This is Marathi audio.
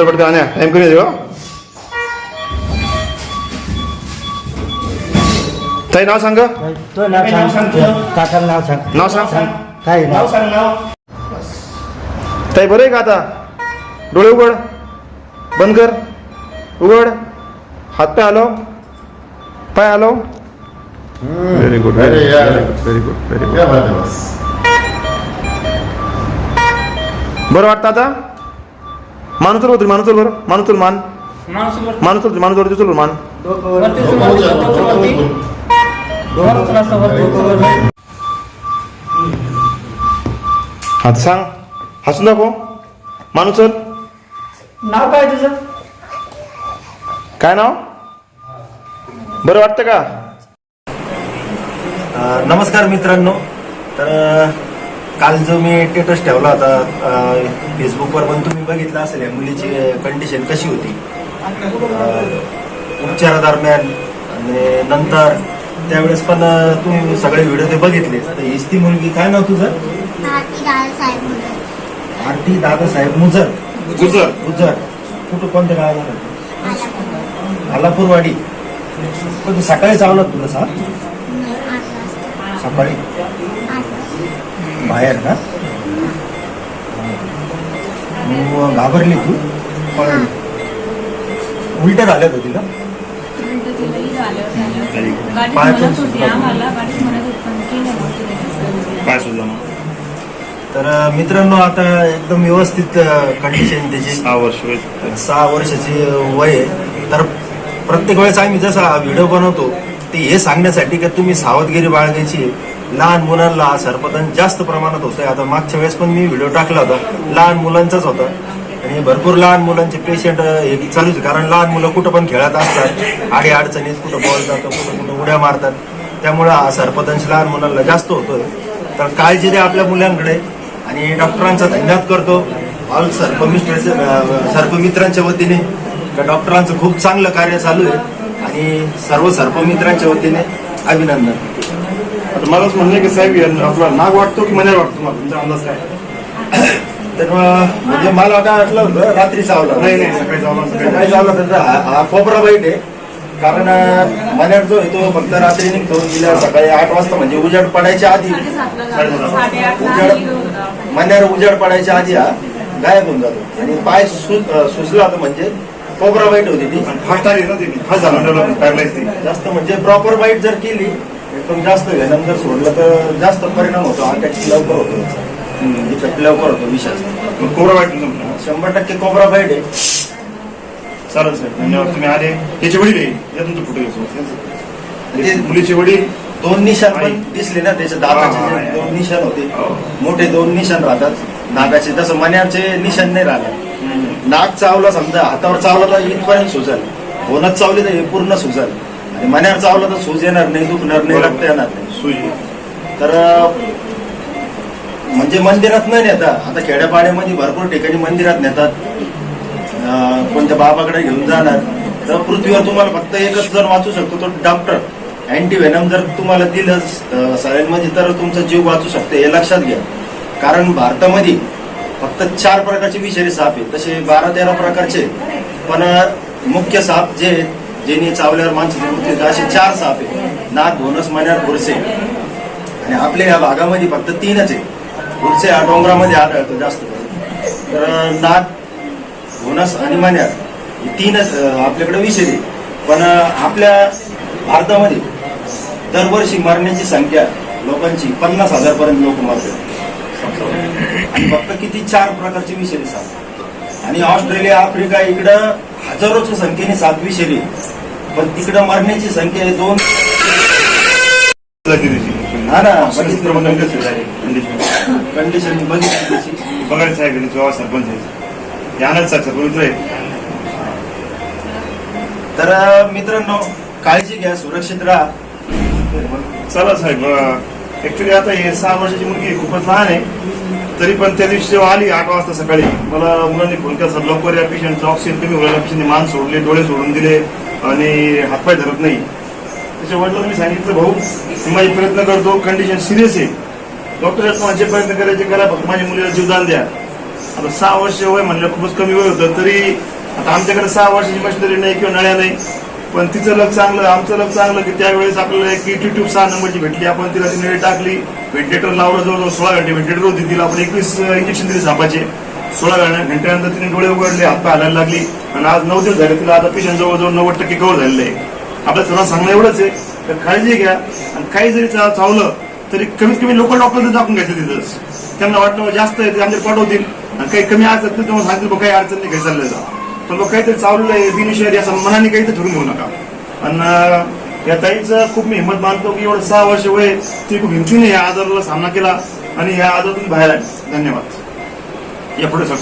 पटकन आणा टाइम कमी हो. ताई नाव सांग. तो नाव सांग. काकाला नाव सांग. नाव सांग. काय नाव सांग नाव. ताई बरं आहे का आता? डोळे उघड. बंद कर. उघड. हात पाय हलव. पाय हलव. Very good. Very good very बात है बस. बरं वाटतं आता? मान उचल होती मान उचल बरं. मान उचल मान. माणूस वर- मान उचल मान उचल उचल मान. वरती उचल, वरती. हात सांग. हसून दाखव. मान उचल नाव काय तुझं? काय नाव? बरं वाटतं का? नमस्कार मित्रांनो. तर काल जो मी स्टेटस ठेवला होता फेसबुकवर पण तुम्ही बघितलं असेल या मुलीची कंडिशन कशी होती? उपचारादरम्यान आणि नंतर त्यावेळेस पण तुम्ही सगळे व्हिडिओ ते बघितले. तर हीच ती मुलगी काय नाव तुझं? आरती दादासाहेब मुजर गुजर गुजर कुठं कोणत्या गावाला? आलापूरवाडी. पण तू सकाळी चावलं तुला सकाळी? बाहेर ना? मग घाबरली तू. पण उलट होती तिला. झालं पाय पण होती त्याच्यात. काय सुद्धा तर मित्रांनो आता एकदम व्यवस्थित कंडिशन त्याची. सहा वर्ष. सहा वर्षाची वय आहे. तर प्रत्येक वेळेस आम्ही जसा हा व्हिडिओ बनवतो ते हे सांगण्यासाठी की तुम्ही सावधगिरी बाळगायची आहे. लहान मुलांना हा जास्त प्रमाणात होतोय. आता मागच्या वेळेस पण मी व्हिडिओ टाकला होता. लहान मुलांचाच होता. आणि भरपूर लहान मुलांचे पेशंट हे चालूच कारण लहान मुलं कुठं पण खेळत असतात. आडी अडचणीत कुठं बॉल जातं कुठं कुठं उड्या मारतात. त्यामुळे हा सर्पदंश लहान मुलांना जास्त होतोय. तर काळजी द्या आपल्या मुलांकडे. आणि डॉक्टरांचा धन्यवाद करतो. ऑल सर्पमिस्टर सर्पमित्रांच्या वतीने. डॉक्टरांचं खूप चांगलं कार्य चालू आहे. आणि सर्व सर्पमित्रांच्या वतीने अभिनंदन. आता मलाच म्हणणं की साहेब आपला नाग वाटतो की मण्यार वाटतो तुम्हाला? तुमचा अंदाज काय? तर म्हणजे मला काय वाटलं होतं रात्री चावला. नाही नाही सकाळी जाऊन सकाळी चावला. तर हा खोबरा वाईट आहे. कारण मण्यार जो आहे तो फक्त रात्री निघतो. गेल्या सकाळी आठ वाजता म्हणजे उजाड पडायच्या आधी. उजाड. मण्यार उजाड पडायच्या आधी हा गायब होऊन जातो. आणि पाय सु अं, सुजला होता म्हणजे खोबरा वाईट होती ती. फास्ट आली ना ती फास्ट झालं पॅरलाइज ती जास्त म्हणजे प्रॉपर बाईट जर केली एकदम जास्त वेनम जर सोडलं तर जास्त परिणाम होतो. अटॅक लवकर होतो. इफेक्ट लवकर होतो मग कोबरा तुमचं शंभर टक्के कोबरा बाईट आहे. चालेल साहेब धन्यवाद. तुम्ही आले. याचे वडील आहे. या तुमचं फोटो मुलीचे वडील. दोन निशाण पण दिसले ना त्याच्या दाताचे. दोन निशाण होते. हो. मोठे दोन निशाण राहतात. नागाचे तसं मण्याचे निशाण नाही राहणार. नाग चावला समजा हातावर चावला तर इथपर्यंत सुजल. होनच चावली तर हे पूर्ण सुजल. आणि मण्यावर चावला तर सूज येणार नाही दुखणार नाही रक्त येणार नाही. सुई तर म्हणजे मंदिरात नाही नेता आता खेड्यापाड्यामध्ये भरपूर ठिकाणी मंदिरात नेतात. कोणत्या बाबाकडे घेऊन जाणार. तर पृथ्वीवर तुम्हाला फक्त एकच जण वाचू शकतो तो डॉक्टर. अँटी व्हेनम जर तुम्हाला दिलं सगळ्यांमध्ये तर तुमचा जीव वाचू शकतो. हे लक्षात घ्या. कारण भारतामध्ये फक्त चार प्रकारचे विषारी साप आहेत. तसे बारा तेरा प्रकारचे. पण मुख्य साप जे आहेत, ज्यांनी चावल्यावर माणसं मृत्यू होतात, असे चार साप आहेत. नाग धोनस मण्यार बुरसे. आणि आपल्या या भागामध्ये फक्त तीनच आहे बुरसे हा डोंगरामध्ये आढळतो जास्त तर नाग धोनस आणि मान्यार हे तीनच आपल्याकडे विषय पण आपल्या भारतामध्ये दरवर्षी मरण्याची संख्या लोकांची पन्नास हजारपर्यंत लोक मरतात. फक्त किती चार प्रकारचे विषारी साप आणि ऑस्ट्रेलिया आफ्रिका इकडं हजारोच्या संख्येने साप विषारी. पण तिकडं मरण्याची संख्या आहे दोन. हा ना कंडिशन कंडिशन बघितली बघायला साहेब सरपंच आहे सरपंच तर मित्रांनो काळजी घ्या सुरक्षित राहा. चला साहेब ऍक्च्युली आता हे सहा वर्षाची मुलगी आहे, खूपच लहान आहे. तरी पण त्या दिवशी जेव्हा आली आठ वाजता सकाळी मला मुलांनी फोन केला सर लवकर या पेशंटचं ऑक्सिजन कमी होईल. पेशंटने मान सोडले डोळे सोडून दिले आणि हातपाय धरत नाही. त्याच्या वडिलांना मी सांगितलं भाऊ मी माझे प्रयत्न करतो कंडिशन सिरियस आहे. डॉक्टर माझे प्रयत्न करायचे करा फक्त माझ्या मुलीला जीवदान द्या. आता सहा वर्ष वय म्हणलं खूपच कमी वय होतं तरी आता आमच्याकडे सहा वर्षाची मशिनरी नाही किंवा नळ्या नाही. पण तिचं लग चांगलं आमचं लग चांगलं की त्यावेळेस आपल्याला एक इटी ट्यूब सहा नंबरची भेटली. आपण तिला ती टाकली. व्हेंटिलेटर लावलं जवळजवळ सोळा घंटे व्हेंटिलेटर होती तिला. आपण एकवीस इंजेक्शन दिली सापाचे. सोळा घंटे घंट्यानंतर तिने डोळे उघडले हातपाय हालायला लागली. आणि आज नऊ दिवस झाले तिला आता पेशंट जवळजवळ नव्वद टक्के कव्हर झालेलं आहे. आपल्या सर्वांना सांगणं एवढंच आहे. तर काळजी घ्या. आणि काही जरी चावलं तरी कमीत कमी लोकल डॉक्टर दाखवून घ्यायचं तिथंच. त्यांना वाटलं जास्त आहे ते आमचे पाठवतील. आणि काही कमी असतात ते तुम्हाला सांगतील काही अडचण नाही काही तर मग काहीतरी चावलेलं आहे बिनिशरी असं मनाने काहीतरी धरून घेऊ नका. आणि या ताईचं खूप मी हिंमत मानतो की एवढं सहा वर्ष वय ती खूप हिमतीने या आजाराला सामना केला आणि या आजारातून बाहेर आली. धन्यवाद. या पुढे सर.